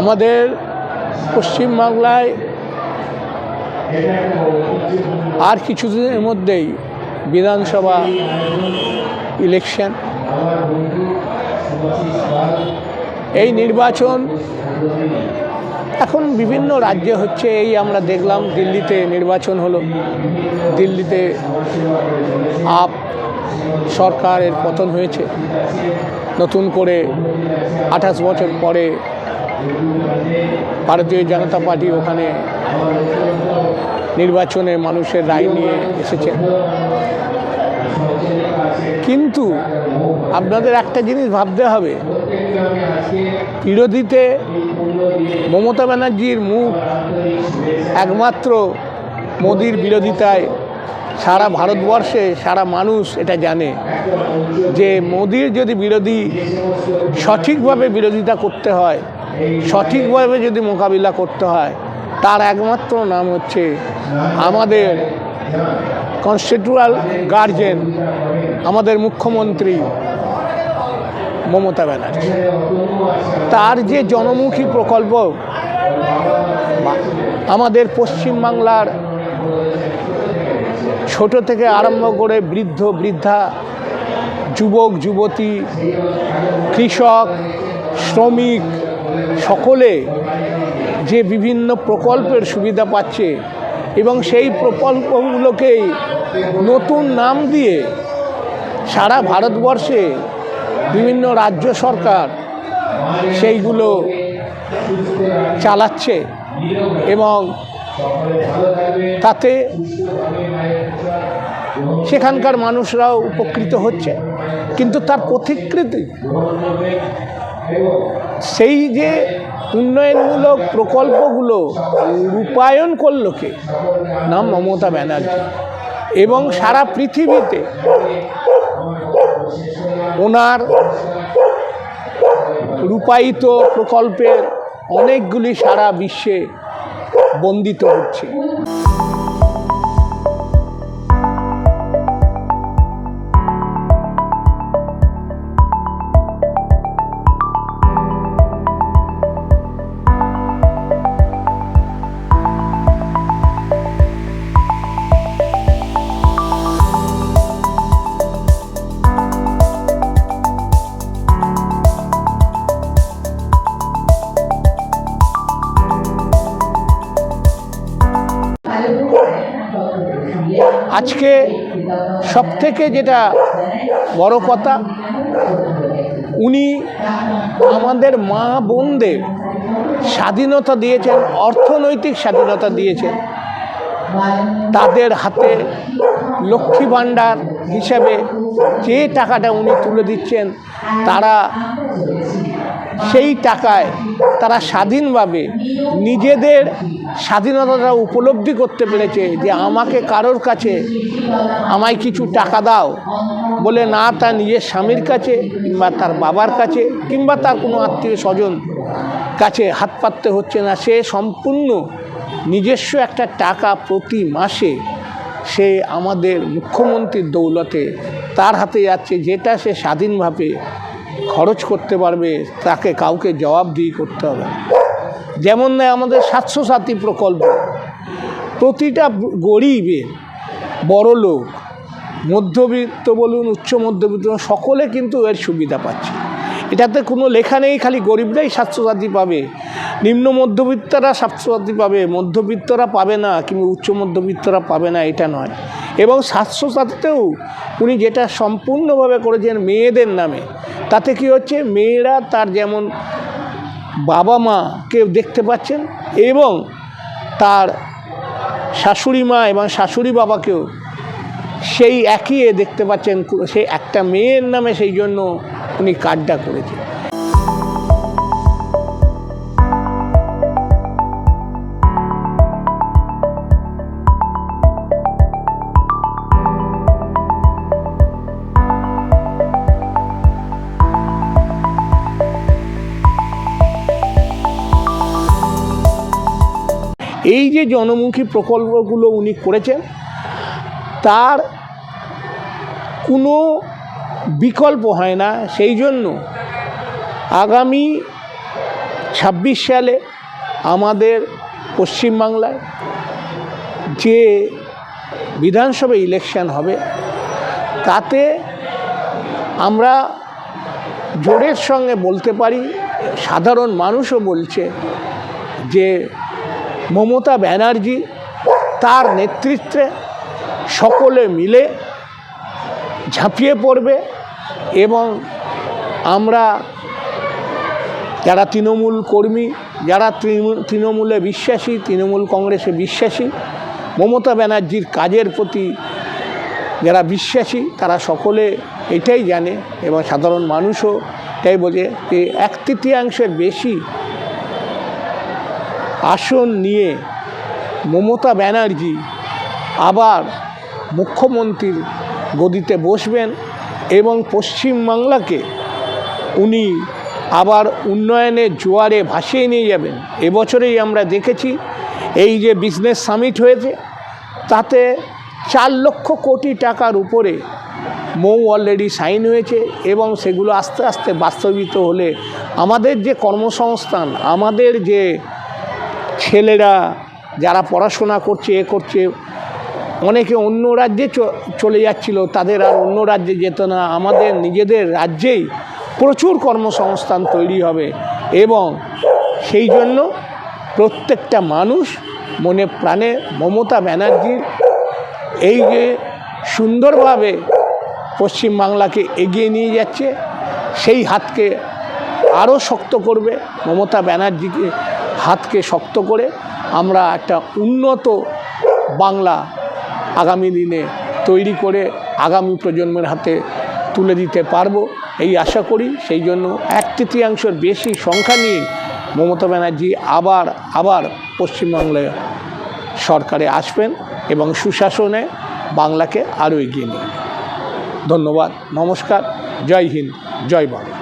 আমাদের পশ্চিমবাংলায় আর কিছুদিনের মধ্যেই বিধানসভা ইলেকশন। এই নির্বাচন এখন বিভিন্ন রাজ্যে হচ্ছে, এই আমরা দেখলাম দিল্লিতে নির্বাচন হলো। দিল্লিতে আপ সরকারের পতন হয়েছে। নতুন করে আঠাশ বছর পরে ভারতীয় জনতা পার্টি ওখানে নির্বাচনে মানুষের রায় নিয়ে এসেছে। কিন্তু আপনাদের একটা জিনিস ভাবতে হবে। বিরোধীতে মমতা ব্যানার্জির মুখ একমাত্র মোদির বিরোধিতায়। সারা ভারতবর্ষে সারা মানুষ এটা জানে যে মোদির যদি বিরোধী সঠিকভাবে বিরোধিতা করতে হয় সঠিকভাবে যদি মোকাবিলা করতে হয়, তার একমাত্র নাম হচ্ছে আমাদের কনস্টিটিউয়াল গার্জেন আমাদের মুখ্যমন্ত্রী মমতা ব্যানার্জি। তার যে জনমুখী প্রকল্প, আমাদের পশ্চিমবাংলার ছোট থেকে আরম্ভ করে বৃদ্ধ, বৃদ্ধা, যুবক, যুবতী, কৃষক, শ্রমিক সকলে যে বিভিন্ন প্রকল্পের সুবিধা পাচ্ছে এবং সেই প্রকল্পগুলোকেই নতুন নাম দিয়ে সারা ভারতবর্ষে বিভিন্ন রাজ্য সরকার সেইগুলো চালাচ্ছে এবং তাতে সেখানকার মানুষরাও উপকৃত হচ্ছে। কিন্তু তার প্রতিকৃতি সেই যে উন্নয়নমূলক প্রকল্পগুলো রূপায়ণ করল কে? নাম মমতা ব্যানার্জি। এবং সারা পৃথিবীতে ওনার রূপায়িত প্রকল্পের অনেকগুলি সারা বিশ্বে বন্দিত হচ্ছে। আজকে সবথেকে যেটা বড় কথা, উনি আমাদের মা বোনদের স্বাধীনতা দিয়েছেন, অর্থনৈতিক স্বাধীনতা দিয়েছেন। তাদের হাতে লক্ষ্মী ভাণ্ডার হিসাবে যে টাকাটা উনি তুলে দিচ্ছেন, তারা সেই টাকায় তারা স্বাধীনভাবে নিজেদের স্বাধীনতাটা উপলব্ধি করতে পেরেছে যে আমাকে কারোর কাছে আমায় কিছু টাকা দাও বলে না তার নিজের স্বামীর কাছে কিংবা তার বাবার কাছে কিংবা তার কোনো আত্মীয় স্বজন কাছে হাত পাততে হচ্ছে না। সে সম্পূর্ণ নিজস্ব একটা টাকা প্রতি মাসে সে আমাদের মুখ্যমন্ত্রীর দৌলতে তার হাতে যাচ্ছে, যেটা সে স্বাধীনভাবে খরচ করতে পারবে, তাকে কাউকে জবাবদিহি করতে হবে যেমন নেয় আমাদের সাতশো প্রকল্প। প্রতিটা গরিবের বড় লোক, মধ্যবিত্ত বলুন, উচ্চ মধ্যবিত্ত সকলে কিন্তু এর সুবিধা পাচ্ছে। এটাতে কোনো লেখা নেই, খালি গরিবরাই স্বাস্থ্যসাথী পাবে। নিম্ন মধ্যবিত্তরা স্বাস্থ্যসাথী পাবে, মধ্যবিত্তরা পাবে না, কিংবা উচ্চ মধ্যবিত্তরা পাবে না, এটা নয়। এবং স্বাস্থ্যসাথীতেও উনি যেটা সম্পূর্ণভাবে করেছেন মেয়েদের নামে, তাতে কি হচ্ছে? মেয়েরা তার যেমন বাবা মাকে দেখতে পাচ্ছেন এবং তার শাশুড়ি মা এবং শাশুড়ি বাবাকেও সেই একই দেখতে পাচ্ছেন, সেই একটা মেয়ের নামে সেই জন্য উনি কার্ডটা করেছেন। এই যে জনমুখী প্রকল্পগুলো উনি করেছেন, তার কোনো বিকল্প হয় না। সেই জন্য আগামী ছাব্বিশ সালে আমাদের পশ্চিমবাংলায় যে বিধানসভা ইলেকশন হবে, তাতে আমরা জোরের সঙ্গে বলতে পারি, সাধারণ মানুষও বলছে যে মমতা ব্যানার্জি তার নেতৃত্বে সকলে মিলে ঝাঁপিয়ে পড়বে এবং আমরা যারা তৃণমূল কর্মী, যারা তৃণমূলে বিশ্বাসী, তৃণমূল কংগ্রেসে বিশ্বাসী, মমতা ব্যানার্জির কাজের প্রতি যারা বিশ্বাসী, তারা সকলে এটাই জানে এবং সাধারণ মানুষও এটাই বোঝে যে এক তৃতীয়াংশের বেশি আসন নিয়ে মমতা ব্যানার্জি আবার মুখ্যমন্ত্রীর গদিতে বসবেন এবং পশ্চিমবাংলাকে উনি আবার উন্নয়নের জোয়ারে ভাসিয়ে নিয়ে যাবেন। এবছরেই আমরা দেখেছি এই যে বিজনেস সামিট হয়েছে, তাতে চার লক্ষ কোটি টাকার উপরে মৌ অলরেডি সাইন হয়েছে এবং সেগুলো আস্তে আস্তে বাস্তবিত হলে আমাদের যে কর্মসংস্থান, আমাদের যে ছেলেরা যারা পড়াশোনা করছে, এ করছে, অনেকে অন্য রাজ্যে চলে যাচ্ছিল, তাদের আর অন্য রাজ্যে যেত না। আমাদের নিজেদের রাজ্যেই প্রচুর কর্মসংস্থান তৈরি হবে এবং সেই জন্য প্রত্যেকটা মানুষ মনে প্রাণে মমতা ব্যানার্জির এই যে সুন্দরভাবে পশ্চিমবাংলাকে এগিয়ে নিয়ে যাচ্ছে, সেই হাতকে আরও শক্ত করবে মমতা ব্যানার্জিকে হাতকে শক্ত করে আমরা একটা উন্নত বাংলা আগামী দিনে তৈরি করে আগামী প্রজন্মের হাতে তুলে দিতে পারব, এই আশা করি। সেই জন্য এক তৃতীয়াংশের বেশি সংখ্যা নিয়ে মমতা ব্যানার্জি আবার আবার পশ্চিমবাংলায় সরকারে আসবেন এবং সুশাসনে বাংলাকে আরও এগিয়ে নিয়ে ধন্যবাদ, নমস্কার, জয় হিন্দ, জয় বাংলা।